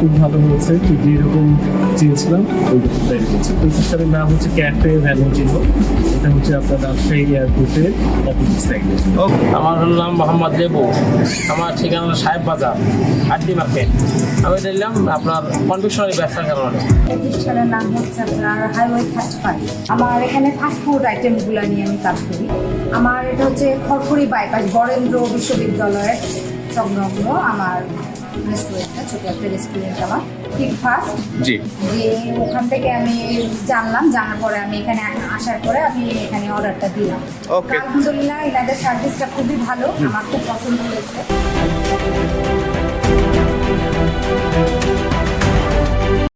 খুব ভালো হয়েছে তো যেরকম চেয়েছিলাম ওইরকম তৈরি হয়েছে প্রতিষ্ঠানের নাম হচ্ছে ক্যাফে ভ্যালোজিনো এটা হচ্ছে আপনার রাজশাহী এয়ারপোর্টের অপোজিট সাইডে আমার নাম মোহাম্মদ লেবু আমার ঠিকানা সাহেব বাজার আড্ডি মার্কেট। আমি দিলাম আপনার কনভিকশনারি ব্যবসার কারণে। প্রতিষ্ঠানের নাম হচ্ছে আপনার হাইওয়ে থার্টি ফাইভ আমার এখানে ফাস্টফুড আইটেমগুলো নিয়ে আমি কাজ করি। আমার এটা হচ্ছে খড়খড়ি বাইপাস বরেন্দ্র বিশ্ববিদ্যালয়ের সংলগ্ন আমার রেস্টুরেন্টটা ছোটো একটা রেস্টুরেন্ট আমার। ঠিক ফার্স্ট জি। যে ওখান থেকে আমি জানলাম জানার পরে আমি এখানে আসার পরে আমি এখানে অর্ডারটা দিলাম। Okay. আলহামদুলিল্লাহ এনাদের সার্ভিসটা খুবই ভালো আমার খুব পছন্দ হয়েছে।